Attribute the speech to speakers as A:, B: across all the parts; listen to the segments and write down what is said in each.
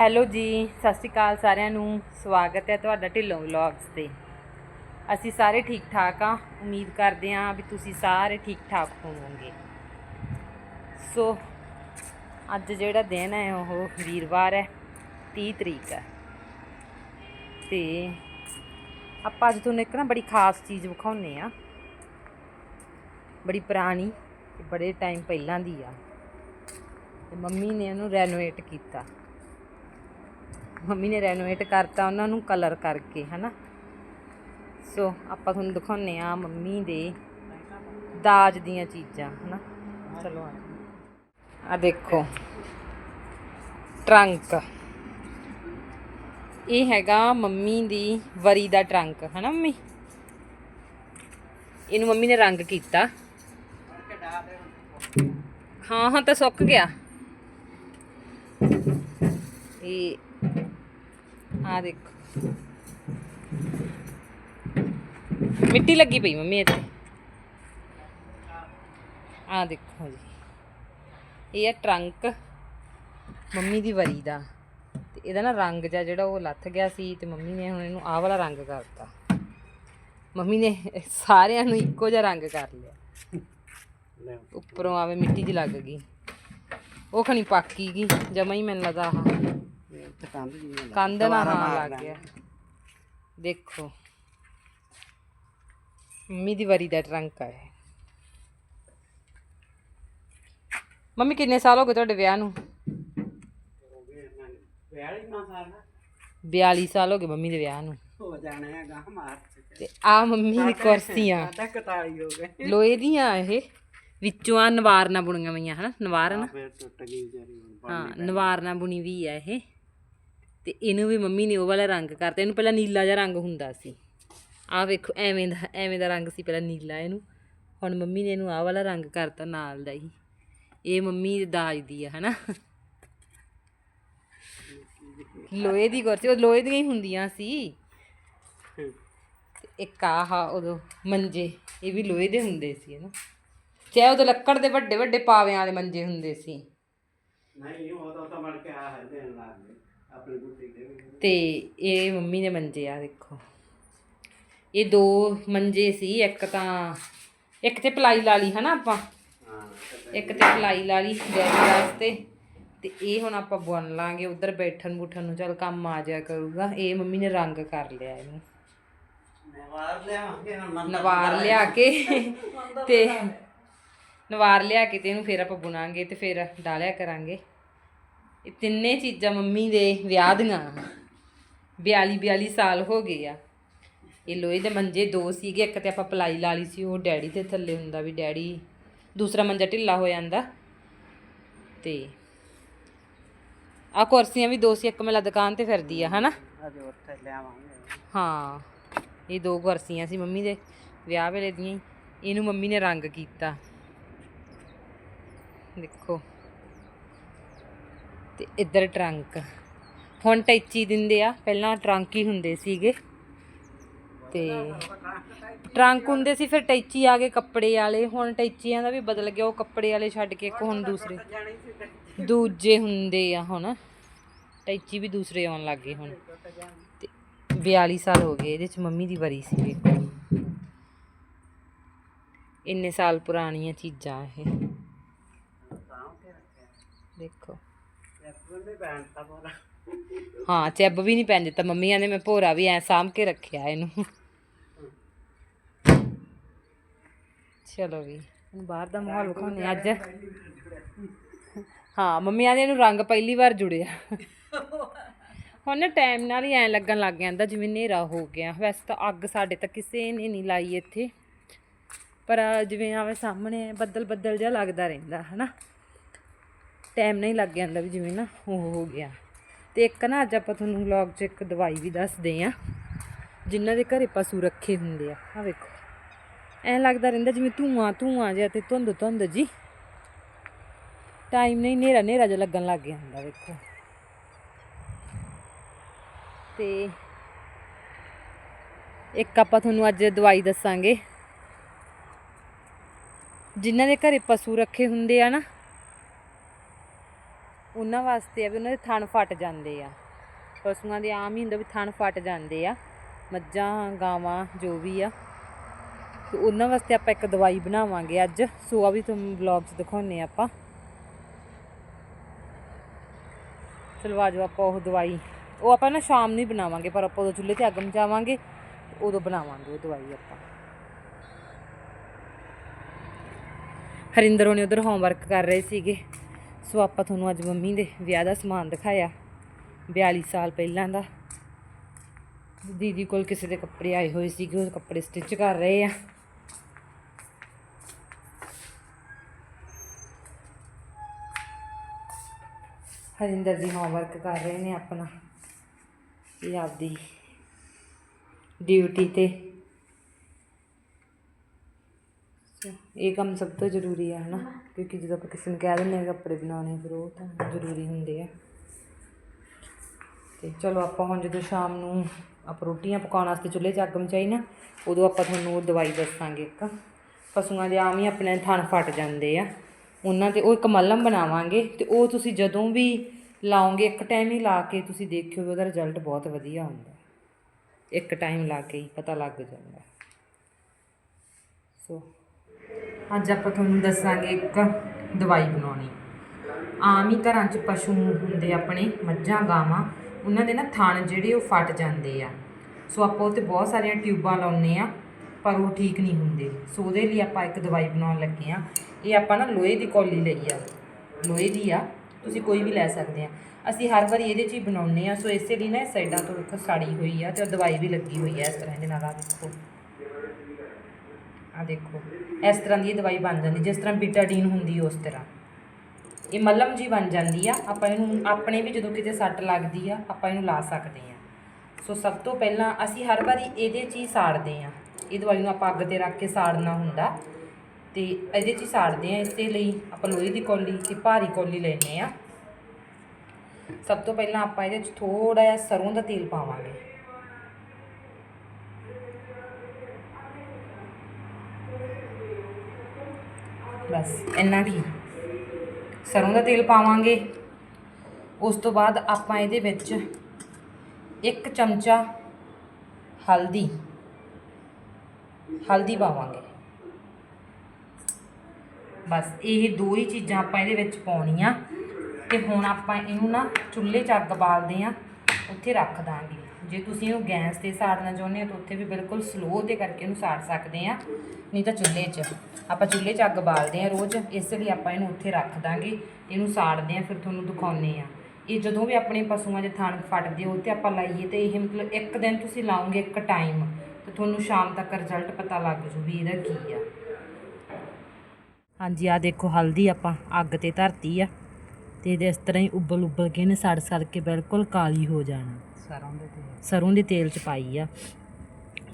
A: Hello ਜੀ, ਸਤਿ ਸ਼੍ਰੀ ਅਕਾਲ ਸਾਰਿਆਂ ਨੂੰ। ਸਵਾਗਤ ਹੈ ਤੁਹਾਡਾ ਢਿੱਲੋਂ ਵਲੌਗਸ ਤੇ। ਅਸੀਂ ਸਾਰੇ ਠੀਕ ਠਾਕ ਆ ਉਮੀਦ ਕਰਦੇ ਹਾਂ ਵੀ ਤੁਸੀਂ ਸਾਰੇ ਠੀਕ ਠਾਕ ਹੋਵੋਗੇ। ਸੋ, ਅੱਜ ਜਿਹੜਾ ਦਿਨ ਹੈ, ਉਹ ਵੀਰਵਾਰ ਹੈ 30 ਤਰੀਕ ਹੈ। ਤੇ ਆਪਾਂ ਅੱਜ ਤੁਹਾਨੂੰ ਇੱਕ ਨਾ ਬੜੀ ਖਾਸ ਚੀਜ਼ ਵਿਖਾਉਨੇ ਆ ਬੜੀ ਪੁਰਾਣੀ ਤੇ ਬੜੇ ਟਾਈਮ ਪਹਿਲਾਂ ਦੀ ਆ। ਤੇ ਮੰਮੀ ਨੇ ਉਹਨੂੰ ਰੈਨੋਵੇਟ ਕੀਤਾ। ਮੰਮੀ ਨੇ ਰੈਨੋਵੇਟ ਕਰਤਾ, ਉਹਨਾਂ ਨੂੰ ਕਲਰ ਕਰਕੇ, ਹਨਾ? ਸੋ ਆਪਾਂ ਤੁਹਾਨੂੰ ਦਿਖਾਉਨੇ ਆ ਮੰਮੀ ਦੇ ਦਾਜ ਦੀਆਂ ਚੀਜ਼ਾਂ, ਹਨਾ? ਚਲੋ ਆ। ਆ ਦੇਖੋ ਟਰੰਕ ਇਹ ਹੈਗਾ ਮੰਮੀ ਦੀ ਵਰੀ ਦਾ ਟਰੰਕ ਹਨਾ ਮੰਮੀ? ਇਹਨੂੰ ਮੰਮੀ ਨੇ ਰੰਗ ਕੀਤਾ। ਹਾਂ ਹਾਂ, ਤਾਂ ਸੁੱਕ ਗਿਆ। ਇਹ ਆ ਦੇਖੋ। ਮਿੱਟੀ ਲੱਗੀ ਪਈ ਮੰਮੀ ਇੱਥੇ। ਆ ਦੇਖੋ ਜੀ। ਇਹ ਹੈ ਟਰੰਕ ਮੰਮੀ ਦੀ ਵਰੀ ਦਾ। ਤੇ ਇਹਦਾ ਨਾ ਰੰਗ ਜਿਹਾ ਜਿਹੜਾ ਉਹ ਲੱਥ ਗਿਆ ਸੀ ਤੇ ਮੰਮੀ ਨੇ ਹੁਣ ਇਹਨੂੰ ਆਹ ਵਾਲਾ ਰੰਗ ਕਰਤਾ। ਮੰਮੀ ਨੇ ਸਾਰਿਆਂ ਨੂੰ ਇੱਕੋ ਜਿਹਾ ਰੰਗ ਕਰ ਲਿਆ। ਉੱਪਰੋਂ ਆਵੇ ਮਿੱਟੀ ਦੀ ਲੱਗ ਗਈ। ਉਹ ਖਣੀ ਪਾਕੀ ਗਈ, ਜਮਾ ਹੀ ਮੈਨੂੰ ਲੱਗਾ ਆਹ। ਕੰਧ ਨਾਲ ਹਾਂ ਲੱਗ। ਗਿਆ ਦੇਖੋ। ਮੰਮੀ ਦੀ ਵਰੀ ਦਾ ਟਰੰਕ ਆ ਇਹ। ਮੰਮੀ ਕਿੰਨੇ ਸਾਲ ਹੋ ਗਏ ਤੁਹਾਡੇ ਵਿਆਹ ਨੂੰ? 42 ਸਾਲ ਹੋ ਗਏ ਮੰਮੀ ਦੇ ਵਿਆਹ ਨੂੰ।
B: ਹੋ ਜਾਣਾ ਹੈਗਾ ਮਾਰਚ
A: ਤੇ ਆ ਮੰਮੀ ਦੀ ਕੁਰਸੀਆਂ
B: ਸਾਡਾ 41 ਹੋ ਗਏ।
A: ਲੋਹੇ ਦੀਆਂ ਇਹ। ਵਿੱਚੋਂ ਆ ਨਵਾਰ ਨਾਲ ਬੁਣੀਆਂ ਹੋਈਆਂ ਹਨਾ? ਨਵਾਰ ਨਾ
B: ਫਿਰ ਟੁੱਟ ਗਈ ਵਿਚਾਰੀ ਹੁਣ
A: ਹਾਂ ਨਵਾਰ ਨਾਲ ਬੁਣੀ ਵੀ ਆ ਇਹ। ਤੇ ਇਹਨੂੰ ਵੀ ਮੰਮੀ ਨੇ ਉਹ ਵਾਲਾ ਰੰਗ ਕਰਤਾ, ਇਹਨੂੰ ਪਹਿਲਾਂ ਨੀਲਾ ਜਿਹਾ ਰੰਗ ਹੁੰਦਾ ਸੀ। ਆਹ ਵੇਖੋ, ਐਵੇਂ ਦਾ ਐਵੇਂ ਦਾ ਰੰਗ ਸੀ ਪਹਿਲਾਂ ਨੀਲਾ ਇਹਨੂੰ। ਹੁਣ ਮੰਮੀ ਨੇ ਇਹਨੂੰ ਆਹ ਵਾਲਾ ਰੰਗ ਕਰਤਾ ਨਾਲ ਦਾ ਹੀ। ਇਹ ਮੰਮੀ ਦੇ ਦਾਜ ਦੀ ਆ, ਹਨਾ? ਲੋਹੇ ਦੀ ਕੁਰਸੀ, ਉਹ ਲੋਹੇ ਦੀਆਂ ਹੀ ਹੁੰਦੀਆਂ ਸੀ। ਇੱਕ ਆਹ ਉਦੋਂ ਮੰਜੇ, ਇਹ ਵੀ ਲੋਹੇ ਦੇ ਹੁੰਦੇ ਸੀ, ਹਨਾ? ਚਾਹੇ ਉਦੋਂ ਲੱਕੜ ਦੇ ਵੱਡੇ ਵੱਡੇ ਪਾਵਿਆਂ ਵਾਲੇ ਮੰਜੇ ਹੁੰਦੇ ਸੀ।
B: ਨਹੀਂ, ਉਹ ਤਾਂ ਤਾਂ ਮੜ ਕੇ ਆ ਹਰ ਦੇਣ ਲੱਗ ਦੇ।
A: ਤੇ ਇਹ ਮੰਮੀ ਨੇ ਮੰਜੇ ਆ ਦੇਖੋ। ਇਹ ਦੋ ਮੰਜੇ ਸੀ ਇੱਕ ਤਾਂ ਇੱਕ ਤੇ ਪਲਾਈ ਲਾ ਲਈ ਹਨਾ ਆਪਾਂ? ਇੱਕ ਤੇ ਪਲਾਈ ਲਾ ਲਈ ਡੈਡੀ ਵਾਸਤੇ ਤੇ ਇਹ ਹੁਣ ਆਪਾਂ ਬੁਣ ਲਾਂਗੇ ਉਧਰ ਬੈਠਣ ਬੁੱਠਣ ਨੂੰ ਚਲ ਕੰਮ ਆ ਜਾਇਆ ਕਰੂਗਾ। ਇਹ ਮੰਮੀ ਨੇ ਰੰਗ ਕਰ ਲਿਆ ਇਹਨੂੰ।
B: ਨਵਾਰ
A: ਲਿਆ ਕੇ ਤੇ ਨਵਾਰ ਲਿਆ ਕੇ ਤੇ ਇਹਨੂੰ ਫਿਰ ਆਪਾਂ ਬੁਣਾਂਗੇ ਤੇ ਫਿਰ ਡਾਲਿਆ ਕਰਾਂਗੇ। ਇਹ ਤਿੰਨੇ ਚੀਜ਼ਾਂ ਮੰਮੀ ਦੇ ਵਿਆਹ ਦੀਆਂ। 42 42 ਸਾਲ ਹੋ ਗਏ ਆ। ਇਹ ਲੋਹੇ ਦੇ ਮੰਜੇ ਦੋ ਸੀਗੇ ਇੱਕ ਤੇ ਆਪਾਂ ਪਲਾਈ ਲਾ ਲਈ ਸੀ ਉਹ ਡੈਡੀ ਦੇ ਥੱਲੇ ਹੁੰਦਾ ਵੀ ਡੈਡੀ ਦੂਸਰਾ ਮੰਜਾ ਢਿੱਲਾ ਹੋ ਜਾਂਦਾ। ਤੇ ਆ ਕੁਰਸੀਆਂ ਵੀ ਦੋ ਸੀ ਇੱਕ ਮੇਲਾ ਦੁਕਾਨ ਤੇ ਫਿਰਦੀ ਆ ਹਨਾ?
B: ਅਜੇ ਉੱਥੇ ਲਿਆਵਾਂਗੇ।
A: ਹਾਂ ਇਹ ਦੋ ਕੁਰਸੀਆਂ ਸੀ ਮੰਮੀ ਦੇ ਵਿਆਹ ਵੇਲੇ ਦੀਆਂ। ਇਹਨੂੰ ਮੰਮੀ ਨੇ ਰੰਗ ਕੀਤਾ। ਦੇਖੋ। ਤੇ ਇੱਧਰ ਟਰੰਕ। ਹੁਣ ਟੈਚੀ ਦਿੰਦੇ ਆ, ਪਹਿਲਾਂ ਟਰੰਕ ਹੀ ਹੁੰਦੇ ਸੀਗੇ। ਤੇ ਟਰੰਕ ਹੁੰਦੇ ਸੀ, ਫਿਰ ਟੈਚੀ ਆ ਗਏ ਕੱਪੜੇ ਵਾਲੇ। ਹੁਣ ਟੈਚੀਆਂ ਦਾ ਵੀ ਬਦਲ ਗਿਆ, ਉਹ ਕੱਪੜੇ ਵਾਲੇ ਛੱਡ ਕੇ ਇੱਕ ਹੁਣ ਦੂਸਰੇ। ਦੂਜੇ ਹੁੰਦੇ ਆ ਹੁਣ। ਟੈਚੀ ਵੀ ਦੂਸਰੇ ਆਉਣ ਲੱਗ ਗਏ ਹੁਣ। ਤੇ 42 ਸਾਲ ਹੋ ਗਏ, ਇਹਦੇ ਚ ਮੰਮੀ ਦੀ ਵਾਰੀ ਸੀ ਵੇਖੋ ਇੰਨੇ ਸਾਲ ਪੁਰਾਣੀਆਂ ਚੀਜ਼ਾਂ ਇਹ। ਦੇਖੋ
B: ਐਪਲ ਦੇ ਬੈਂਡ ਤਾਂ ਬੋਲਾ
A: ਹਾਂ, ਚੱਬ ਵੀ ਨਹੀਂ ਪੈਣ ਦਿੱਤਾ। ਮੰਮੀਆਂ ਨੇ ਮੈਂ ਭੋਰਾ ਵੀ ਐ ਸਾਂਭ ਕੇ ਰੱਖਿਆ ਇਹਨੂੰ। ਚਲੋ ਵੀ, ਹੁਣ ਬਾਹਰ ਦਾ ਮਾਹੌਲ ਵਿਖਾਉਂਦੇ ਅੱਜ ਹਾਂ, ਮੰਮੀਆਂ ਨੇ ਇਹਨੂੰ ਰੰਗ ਪਹਿਲੀ ਵਾਰ ਜੁੜਿਆ। ਹੁਣ ਨਾ ਟਾਈਮ ਨਾਲ ਹੀ ਐ ਲੱਗਣ ਲੱਗ ਜਾਂਦਾ, ਜਿਵੇਂ ਹਨੇਰਾ ਹੋ ਗਿਆ। ਵੈਸੇ ਤਾਂ ਅੱਗ ਸਾਡੇ ਤਾਂ ਕਿਸੇ ਨੇ ਨਹੀਂ ਲਾਈ ਇੱਥੇ। ਪਰ ਜਿਵੇਂ ਆਵੇ ਸਾਹਮਣੇ ਬੱਦਲ ਬੱਦਲ ਜਿਹਾ ਲੱਗਦਾ ਰਹਿੰਦਾ, ਹਨਾ? ਟਾਈਮ ਨਹੀਂ ਲੱਗ ਜਾਂਦਾ ਵੀ ਜਿਵੇਂ ਨਾ ਉਹ ਹੋ ਗਿਆ। ਤੇ ਇੱਕ ਨਾ ਅੱਜ ਆਪਾਂ ਤੁਹਾਨੂੰ ਵਲੌਗ 'ਚ ਇੱਕ ਦਵਾਈ ਵੀ ਦੱਸਦੇ ਆ ਜਿਨ੍ਹਾਂ ਦੇ ਘਰੇ ਪਸ਼ੂ ਰੱਖੇ ਹੁੰਦੇ ਆ। ਆ ਵੇਖੋ। ਐਂ ਲੱਗਦਾ ਰਹਿੰਦਾ ਜਿਵੇਂ ਧੂਆਂ ਧੂਆਂ ਜਿਹਾ ਤੇ ਧੁੰਦ ਧੁੰਦ ਜੀ। ਟਾਈਮ ਨਹੀਂ, ਹਨੇਰਾ ਹਨੇਰਾ ਜਿਹਾ ਲੱਗਣ ਲੱਗ ਗਿਆ ਹੁੰਦਾ, ਵੇਖੋ। ਤੇ ਇੱਕ ਆਪਾਂ ਤੁਹਾਨੂੰ ਅੱਜ ਦਵਾਈ ਦੱਸਾਂਗੇ। ਜਿਨ੍ਹਾਂ ਦੇ ਘਰੇ ਪਸ਼ੂ ਰੱਖੇ ਹੁੰਦੇ ਆ ਨਾ ਉਹਨਾਂ ਵਾਸਤੇ ਆ ਵੀ ਉਹਨਾਂ ਦੇ ਥਣ ਫਟ ਜਾਂਦੇ ਆ। ਪਸ਼ੂਆਂ ਦੇ ਆਮ ਹੀ ਹੁੰਦਾ ਵੀ ਥਣ ਫਟ ਜਾਂਦੇ ਆ। ਮੱਝਾਂ, ਗਾਵਾਂ, ਜੋ ਵੀ ਆ। ਤੇ ਉਹਨਾਂ ਵਾਸਤੇ ਆਪਾਂ ਇੱਕ ਦਵਾਈ ਬਣਾਵਾਂਗੇ ਅੱਜ। ਸੋ ਆ ਵੀ ਤੁਹਾਨੂੰ ਵਲੌਗ 'ਚ ਦਿਖਾਉਨੇ ਆਪਾਂ। ਚਲੋ ਆਜੋ ਆਪਾਂ ਉਹ ਦਵਾਈ। ਉਹ ਆਪਾਂ ਨਾ ਸ਼ਾਮ ਨੂੰ ਹੀ ਬਣਾਵਾਂਗੇ, ਪਰ ਆਪਾਂ ਉਦੋਂ ਚੁੱਲ੍ਹੇ ਤੇ ਅੱਗ ਮਚਾਵਾਂਗੇ ਉਦੋਂ ਬਣਾਵਾਂਗੇ ਉਹ ਦਵਾਈ ਆਪਾਂ। ਹਰਿੰਦਰ ਹੋਣੀ ਉਧਰ ਹੋਮਵਰਕ ਕਰ ਰਹੇ ਸੀਗੇ। ਸੋ ਆਪਾਂ ਤੁਹਾਨੂੰ ਅੱਜ ਮੰਮੀ ਦੇ ਵਿਆਹ ਦਾ ਸਮਾਨ ਦਿਖਾਇਆ 42 ਸਾਲ ਪਹਿਲਾਂ ਦਾ। ਦੀਦੀ ਕੋਲ ਕਿਸੇ ਦੇ ਕੱਪੜੇ ਆਏ ਹੋਏ ਸੀਗੇ, ਉਹ ਕੱਪੜੇ ਸਟਿਚ ਕਰ ਰਹੇ ਆ। ਹਰਿੰਦਰ ਜੀ ਹੋਮਵਰਕ ਕਰ ਰਹੇ ਨੇ ਆਪਣਾ। ਇਹ ਆਪਦੀ ਡਿਊਟੀ ਤੇ ਸੋ, ਇਹ ਕੰਮ ਸਭ ਤੋਂ ਜ਼ਰੂਰੀ ਹੈ ਹਨਾ? ਕਿਉਂਕਿ ਜਦੋਂ ਆਪਾਂ ਕਿਸੇ ਨੂੰ ਕਹਿ ਦਿੰਦੇ ਹਾਂ ਕੱਪੜੇ ਬਣਾਉਣੇ, ਫਿਰ ਉਹ ਤਾਂ ਜ਼ਰੂਰੀ ਹੁੰਦੇ ਆ। ਤੇ ਚਲੋ, ਆਪਾਂ ਹੁਣ ਜਦੋਂ ਸ਼ਾਮ ਨੂੰ ਆਪਾਂ ਰੋਟੀਆਂ ਪਕਾਉਣ ਵਾਸਤੇ ਚੁੱਲ੍ਹੇ 'ਚ ਅੱਗ ਮਚਾਈ ਨਾ, ਉਦੋਂ ਆਪਾਂ ਤੁਹਾਨੂੰ ਉਹ ਦਵਾਈ ਦੱਸਾਂਗੇ ਇੱਕ। ਪਸ਼ੂਆਂ ਦੇ ਆਮ ਹੀ ਆਪਣੇ ਥਣ ਫਟ ਜਾਂਦੇ ਆ। ਉਹਨਾਂ ਤੇ ਉਹ ਇੱਕ ਮਲਮ ਬਣਾਵਾਂਗੇ ਤੇ ਉਹ ਤੁਸੀਂ ਜਦੋਂ ਵੀ ਲਾਓਗੇ, ਇੱਕ ਟਾਈਮ ਹੀ ਲਾ ਕੇ ਤੁਸੀਂ ਦੇਖਿਓ ਵੀ ਉਹਦਾ ਰਿਜ਼ਲਟ ਬਹੁਤ ਵਧੀਆ ਆਉਂਦਾ ਇੱਕ ਟਾਈਮ ਲਾ ਕੇ ਹੀ ਪਤਾ ਲੱਗ ਜਾਂਦਾ। ਸੋ ਅੱਜ ਆਪਾਂ ਤੁਹਾਨੂੰ ਦੱਸਾਂਗੇ ਇੱਕ ਦਵਾਈ ਬਣਾਉਣੀ। ਆਮ ਹੀ ਘਰਾਂ 'ਚ ਪਸ਼ੂ ਹੁੰਦੇ ਆਪਣੇ, ਮੱਝਾਂ, ਗਾਵਾਂ, ਉਹਨਾਂ ਦੇ ਨਾ ਥਣ ਜਿਹੜੇ ਉਹ ਫਟ ਜਾਂਦੇ ਆ। ਸੋ ਆਪਾਂ ਉਹ 'ਤੇ ਬਹੁਤ ਸਾਰੀਆਂ ਟਿਊਬਾਂ ਲਾਉਂਦੇ ਆ, ਪਰ ਉਹ ਠੀਕ ਨਹੀਂ ਹੁੰਦੇ। ਸੋ ਉਹਦੇ ਲਈ ਆਪਾਂ ਇੱਕ ਦਵਾਈ ਬਣਾਉਣ ਲੱਗੇ ਆ। ਇਹ ਆਪਾਂ ਨਾ ਲੋਹੇ ਦੀ ਕੌਲੀ ਲਈ ਆ। ਲੋਹੇ ਦੀ ਆ, ਤੁਸੀਂ ਕੋਈ ਵੀ ਲੈ ਸਕਦੇ ਆ। ਅਸੀਂ ਹਰ ਵਾਰੀ ਇਹਦੇ 'ਚ ਹੀ ਬਣਾਉਂਦੇ ਆ। ਸੋ ਇਸੇ ਲਈ ਨਾ ਇਹ ਸਾਈਡਾਂ ਤੋਂ ਇੱਕ ਸਾੜੀ ਹੋਈ ਆ ਤੇ ਉਹ ਦਵਾਈ ਵੀ ਲੱਗੀ ਹੋਈ ਆ ਇਸ ਤਰ੍ਹਾਂ ਦੇ ਨਾਲ ਆ ਦੇਖੋ। ਆ ਦੇਖੋ, ਇਸ ਤਰ੍ਹਾਂ ਦੀ ਇਹ ਦਵਾਈ ਬਣ ਜਾਂਦੀ, ਜਿਸ ਤਰ੍ਹਾਂ ਬੀਟਾਡੀਨ ਹੁੰਦੀ ਉਸ ਤਰ੍ਹਾਂ। ਇਹ ਮਲਮ ਜੀ ਬਣ ਜਾਂਦੀ ਆ, ਆਪਾਂ ਇਹਨੂੰ ਆਪਣੇ ਵੀ ਜਦੋਂ ਕਿਤੇ ਸੱਟ ਲੱਗਦੀ ਆ, ਆਪਾਂ ਇਹਨੂੰ ਲਾ ਸਕਦੇ ਆ। ਸੋ ਸਭ ਤੋਂ ਪਹਿਲਾਂ ਅਸੀਂ ਹਰ ਵਾਰੀ ਇਹਦੇ 'ਚ ਹੀ ਸਾੜਦੇ ਆ। ਇਹ ਦਵਾਈ ਨੂੰ ਆਪਾਂ ਅੱਗ ਤੇ ਰੱਖ ਕੇ ਸਾੜਨਾ ਹੁੰਦਾ, ਤੇ ਇਹਦੇ 'ਚ ਹੀ ਸਾੜਦੇ ਆ, ਇਸੇ ਲਈ ਆਪਾਂ ਲੋਹੇ ਦੀ ਕੌਲੀ ਤੇ ਭਾਰੀ ਕੌਲੀ ਲੈਨੇ ਆ। ਸਭ ਤੋਂ ਪਹਿਲਾਂ ਆਪਾਂ ਇਹਦੇ 'ਚ ਥੋੜਾ ਜਿਹਾ ਸਰੋਂ ਦਾ ਤੇਲ ਪਾਵਾਂਗੇ। ਬਸ, ਇੰਨਾ ਕੀ। ਸਰੋਂ ਦਾ ਤੇਲ ਪਾਵਾਂਗੇ। ਉਸ ਤੋਂ ਬਾਅਦ ਆਪਾਂ ਇਹਦੇ ਵਿੱਚ ਇੱਕ ਚਮਚਾ ਹਲਦੀ ਹਲਦੀ ਪਾਵਾਂਗੇ। ਬਸ, ਇਹ ਦੋ ਹੀ ਚੀਜ਼ਾਂ ਆਪਾਂ ਇਹਦੇ ਵਿੱਚ ਪਾਉਣੀਆਂ। ਤੇ ਹੁਣ ਆਪਾਂ ਇਹਨੂੰ ਨਾ ਚੁੱਲ੍ਹੇ 'ਚ ਅੱਗ ਬਾਲਦੇ ਆ ਉੱਥੇ ਰੱਖ ਦਾਂਗੇ। ਜੇ ਤੁਸੀਂ ਇਹਨੂੰ ਗੈਸ ਤੇ ਸਾੜਨਾ ਚਾਹੁੰਦੇ ਹੋ ਤਾਂ ਉੱਥੇ ਵੀ ਬਿਲਕੁਲ ਸਲੋ ਤੇ ਕਰਕੇ ਇਹਨੂੰ ਸਾੜ ਸਕਦੇ ਆ ਨਹੀਂ ਤਾਂ ਚੁੱਲ੍ਹੇ 'ਚ। ਆਪਾਂ ਚੁੱਲ੍ਹੇ 'ਚ ਅੱਗ ਬਾਲਦੇ ਆ ਰੋਜ਼, ਇਸ ਲਈ ਆਪਾਂ ਇਹਨੂੰ ਉੱਥੇ ਰੱਖ ਦਾਂਗੇ, ਇਹਨੂੰ ਸਾੜਦੇ ਆ ਫਿਰ ਤੁਹਾਨੂੰ ਦਿਖਾਉਂਦੇ ਆ ਇਹ ਜਦੋਂ ਵੀ ਆਪਣੇ ਪਸ਼ੂਆਂ ਦੇ ਥਣ ਫਟਦੇ ਹੋ ਉਹ ਤੇ ਆਪਾਂ ਲਾਈਏ ਤੇ ਇਹ ਮਤਲਬ ਇੱਕ ਦਿਨ ਤੁਸੀਂ ਲਾਓਗੇ ਇੱਕ ਟਾਈਮ ਤੇ ਤੁਹਾਨੂੰ ਸ਼ਾਮ ਤੱਕ ਰਿਜ਼ਲਟ ਪਤਾ ਲੱਗ ਜੂ ਵੀ ਇਹਦਾ ਕੀ ਆ। ਹਾਂਜੀ ਆ ਦੇਖੋ, ਹਲਦੀ ਆਪਾਂ ਅੱਗ ਤੇ ਧਰਤੀ ਆ। ਤੇ ਇਹਦੇ ਇਸ ਤਰ੍ਹਾਂ ਹੀ ਉਬਲ ਉਬਲ ਕੇ ਇਹਨੇ ਸੜ ਸੜ ਕੇ ਬਿਲਕੁਲ ਕਾਲੀ ਹੋ ਜਾਣਾ।
B: ਸਰੋਂ ਦੇ ਤੇਲ।
A: ਸਰੋਂ ਦੇ ਤੇਲ ਚ ਪਾਈ ਆ।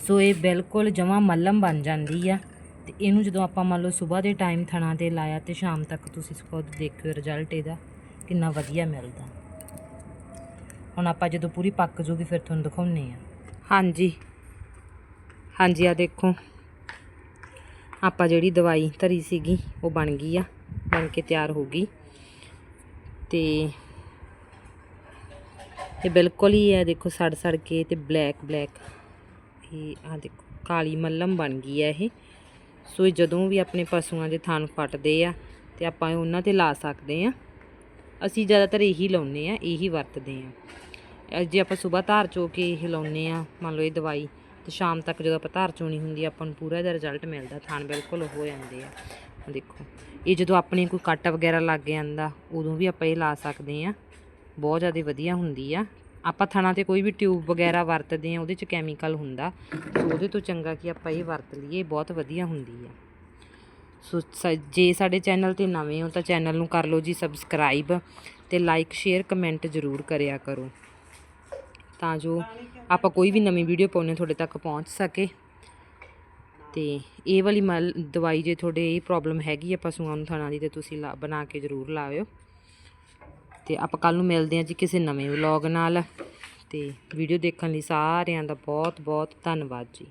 A: ਸੋ ਇਹ ਬਿਲਕੁਲ ਜਮਾ ਮੱਲਮ ਬਣ ਜਾਂਦੀ ਆ। ਤੇ ਇਹਨੂੰ ਜਦੋਂ ਆਪਾਂ ਮੰਨ ਲਓ ਸਵੇਰ ਦੇ ਟਾਈਮ ਥਣਾ ਤੇ ਲਾਇਆ ਤੇ ਸ਼ਾਮ ਤੱਕ ਤੁਸੀਂ ਖੁਦ ਦੇਖਿਓ ਰਿਜ਼ਲਟ ਇਹਦਾ ਕਿੰਨਾ ਵਧੀਆ ਮਿਲਦਾ। ਹੁਣ ਆਪਾਂ ਜਦੋਂ ਪੂਰੀ ਪੱਕ ਜੂਗੀ ਫਿਰ ਤੁਹਾਨੂੰ ਦਿਖਾਉਨੇ ਆ। ਹਾਂਜੀ। ਹਾਂਜੀ ਆ ਦੇਖੋ। ਆਪਾਂ ਜਿਹੜੀ ਦਵਾਈ ਧਰੀ ਸੀਗੀ ਉਹ ਬਣ ਗਈ ਆ ਬਣ ਕੇ ਤਿਆਰ ਹੋ ਗਈ। ਤੇ ਇਹ ਬਿਲਕੁਲ ਹੀ ਹੈ, ਦੇਖੋ ਸੜ ਸੜ ਕੇ ਤੇ ਬਲੈਕ ਬਲੈਕ। ਇਹ ਆ ਦੇਖੋ, ਕਾਲੀ ਮੱਲਮ ਬਣ ਗਈ ਹੈ ਇਹ। ਸੋ ਇਹ ਜਦੋਂ ਵੀ ਆਪਣੇ ਪਸ਼ੂਆਂ ਦੇ ਥਣ ਫਟਦੇ ਆ ਤੇ ਆਪਾਂ ਉਹਨਾਂ ਤੇ ਲਾ ਸਕਦੇ ਆ। ਅਸੀਂ ਜ਼ਿਆਦਾਤਰ ਇਹੀ ਲਾਉਨੇ ਆ, ਇਹੀ ਵਰਤਦੇ ਆ। ਜੇ ਆਪਾਂ ਸਵੇਰ ਧਾਰ ਚੋ ਕੇ ਇਹ ਲਾਉਨੇ ਆ, ਮੰਨ ਲਓ ਇਹ ਦਵਾਈ, ਤੇ ਸ਼ਾਮ ਤੱਕ ਜਦੋਂ ਆਪਾਂ ਧਾਰ ਚੋਣੀ ਹੁੰਦੀ ਆਪਾਂ ਨੂੰ ਪੂਰਾ ਜਿਹਾ ਰਿਜ਼ਲਟ ਮਿਲਦਾ, ਥਣ ਬਿਲਕੁਲ ਹੋ ਜਾਂਦੇ ਆ। ਦੇਖੋ ਇਹ ਜਦੋਂ ਆਪਣੇ ਕੋਈ ਕੱਟ ਵਗੈਰਾ ਲੱਗ ਜਾਂਦਾ, ਉਦੋਂ ਵੀ ਆਪਾਂ ਇਹ ਲਾ ਸਕਦੇ ਆ ਬਹੁਤ ਜ਼ਿਆਦਾ ਵਧੀਆ ਹੁੰਦੀ ਆ। ਆਪਾਂ ਥਣਾ ਤੇ ਕੋਈ ਵੀ ਟਿਊਬ ਵਗੈਰਾ ਵਰਤਦੇ ਆ ਉਹਦੇ ਚ ਕੈਮੀਕਲ ਹੁੰਦਾ ਸੋ ਉਹਦੇ ਤੋਂ ਚੰਗਾ ਕਿ ਆਪਾਂ ਇਹ ਵਰਤ ਲਈਏ ਬਹੁਤ ਵਧੀਆ ਹੁੰਦੀ ਆ। ਸੋ ਸ- ਜੇ ਸਾਡੇ ਚੈਨਲ ਤੇ ਨਵੇਂ ਹੋ ਤਾਂ ਚੈਨਲ ਨੂੰ ਕਰ ਲਓ ਜੀ ਸਬਸਕ੍ਰਾਈਬ ਤੇ ਲਾਈਕ ਸ਼ੇਅਰ ਕਮੈਂਟ ਜ਼ਰੂਰ ਕਰਿਆ ਕਰੋ। ਤਾਂ ਜੋ ਆਪਾਂ ਕੋਈ ਵੀ ਨਵੀਂ ਵੀਡੀਓ ਪਾਉਣੇ ਤੁਹਾਡੇ ਤੱਕ ਪਹੁੰਚ ਸਕੇ। ਤੇ ਇਹ ਵਾਲੀ ਮਲ, ਦਵਾਈ ਜੇ ਤੁਹਾਡੇ ਇਹ ਪ੍ਰੋਬਲਮ ਹੈਗੀ ਆ ਪਸ਼ੂਆਂ ਨੂੰ ਥਣਾ ਦੀ, ਤੇ ਤੁਸੀਂ ਲਾ- ਬਣਾ ਕੇ ਜ਼ਰੂਰ ਲਾਇਓ। ਤੇ ਆਪਾਂ ਕੱਲ ਨੂੰ ਮਿਲਦੇ ਹਾਂ ਜੀ ਕਿਸੇ ਨਵੇਂ ਵਲੌਗ ਨਾਲ। ਤੇ ਵੀਡੀਓ ਦੇਖਣ ਲਈ ਸਾਰਿਆਂ ਦਾ ਬਹੁਤ ਬਹੁਤ ਧੰਨਵਾਦ ਜੀ।